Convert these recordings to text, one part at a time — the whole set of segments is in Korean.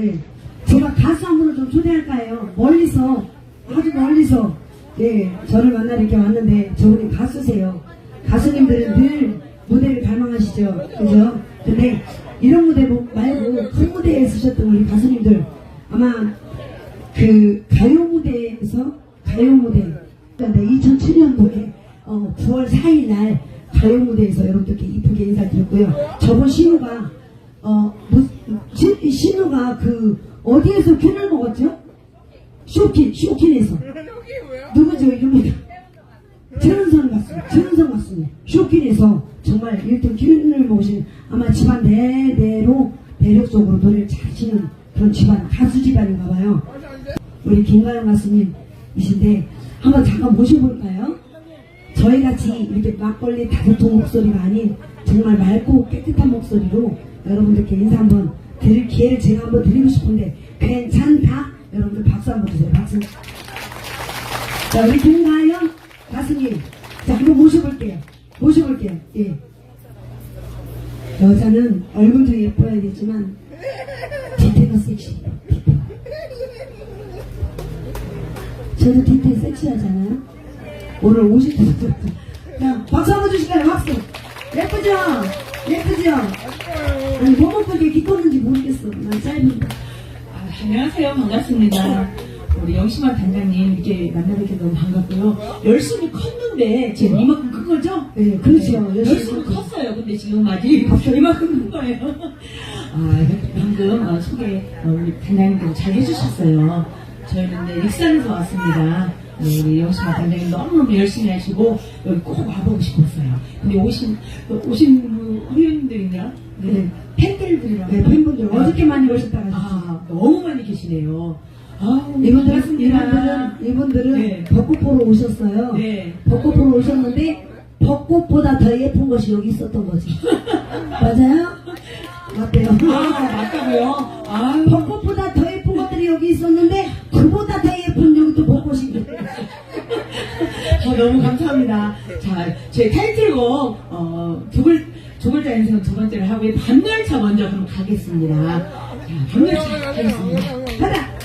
예. 제가 가수 한 분을 좀 초대할까 해요. 멀리서, 아주 멀리서, 예, 저를 만나러 이렇게 왔는데, 저분이 가수세요. 가수님들은 늘 무대를 갈망하시죠. 그죠? 근데 이런 무대 뭐 말고 큰 무대에 쓰셨던 우리 가수님들, 아마 그 가요 무대에서, 가요 무대, 2007년도에 어, 9월 4일 날 가요 무대에서 여러분들께 이쁘게 인사드렸고요. 저번 신우가 어, 뭐, 시- 신우가 그 어디에서 캔을 먹었죠? 쇼킨, 쇼킨에서. 누구죠 이름이? 최은선 같습니다. 최은선 같습니다. 쇼킨에서 정말 1등 캔을 먹으신 아마 집안 대대로 대력적으로 노래를 잘하시는 그런 집안, 가수 집안인가 봐요. 우리 김가영 가수님이신데 한번 잠깐 모셔볼까요? 저희같이 이렇게 막걸리 다섯 통 목소리가 아닌 정말 맑고 깨끗한 목소리로 여러분들께 인사 한번 드릴 기회를 제가 한번 드리고 싶은데 괜찮다? 여러분들 박수 한번 주세요. 박수. 자, 우리 김가영 가수님. 자, 한번 모셔볼게요. 모셔볼게요. 예. 여자는 얼굴도 예뻐야겠지만 뒤태가 섹시. 저도 뒤태 섹시하잖아요. 오늘 오실 때부터 그냥 박수 한번 주실까요? 박수. 예쁘죠? 예쁘죠? 아니 뭐 먹고 이렇게 기뻤는지 모르겠어. 난 짧은데. 아, 안녕하세요. 반갑습니다. 우리 영심한 단장님 이렇게 만나뵙게 너무 반갑고요. 열심히 컸는데 지금 이만큼 큰 거죠? 네, 그렇죠. 네, 열심히 열심히. 컸어요. 근데 지금 아직 이만큼 큰 거예요. 아, 방금 어, 소개 어, 우리 단장님도 잘 해주셨어요. 저희는 네, 익산에서 왔습니다. 네, 우리 영심한 단장님 너무너무 열심히 하시고 여기 꼭 와보고 싶었어요. 근데 오신 오신 그 회원님들이냐? 네, 네. 팬들들이랑 네, 팬분들 어저께 많이 오셨다가 아, 너무 많이 계시네요. 아, 이분들은. 이분들은 이분들은 네. 벚꽃 보러 오셨어요. 네. 벚꽃 보러 오셨는데 벚꽃보다 더 예쁜 것이 여기 있었던 거지. 맞아요? 맞대요. 아, 맞다고요? 아, 벚꽃보다 더 예쁜 것들이 여기 있었는데 그보다 더 예쁜 여기 또 벚꽃이. 어, 너무 감사합니다. 자, 제 타이틀곡, 어, 두 글, 두 글자 인생 두 번째를 하고, 밤열차 먼저 그럼 가겠습니다. 자, 밤열차 가겠습니다. 가자.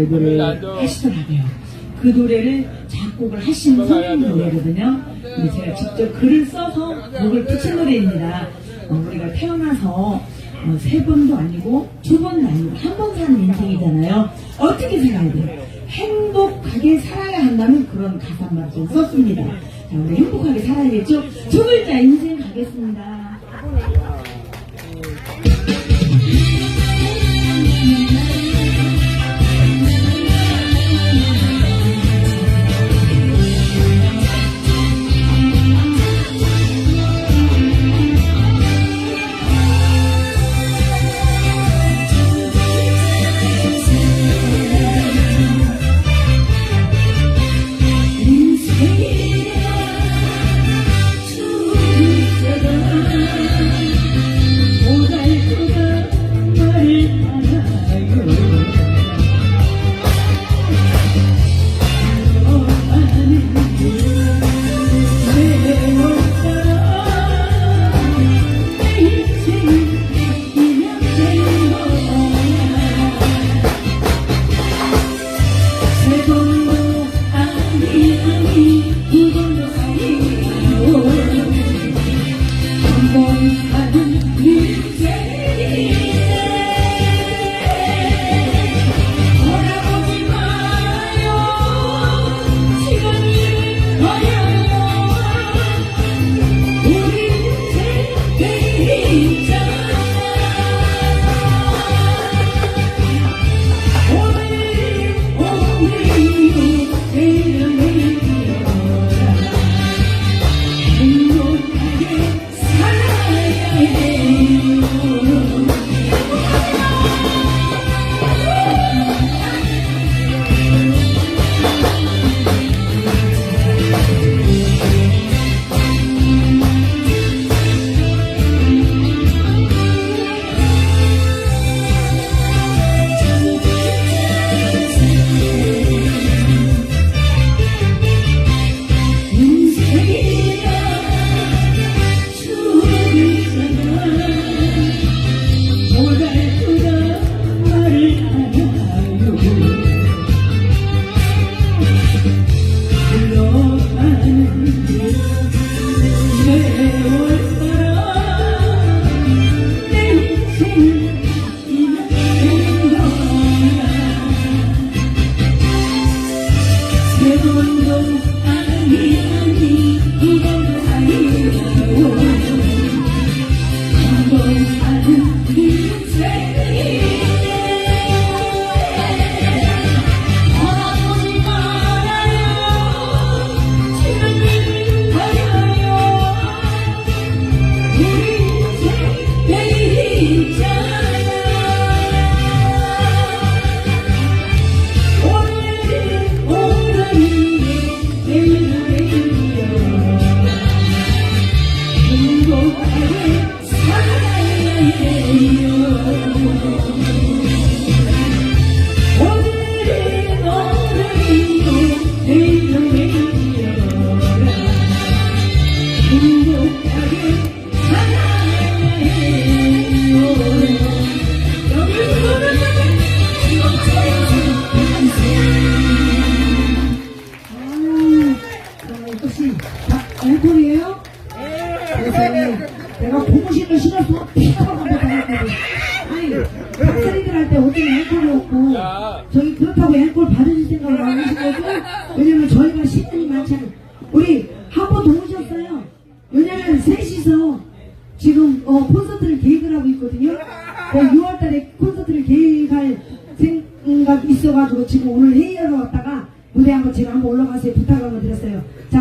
발굴을 하시더라고요. 그 노래를 작곡을 하신 선생님 노래거든요. 제가 직접 글을 써서 곡을 붙인 노래입니다. 어, 우리가 태어나서 어, 세 번도 아니고 두 번도 아니고 한 번 사는 인생이잖아요. 어떻게 살아야 돼요? 행복하게 살아야 한다는 그런 가사만 좀 썼습니다. 자, 우리 행복하게 살아야겠죠? 두 글자 인생 가겠습니다. 제 꼴 받으실 생각을 안 하신 거죠? 왜냐면 저희가 시간이 많지 않아요.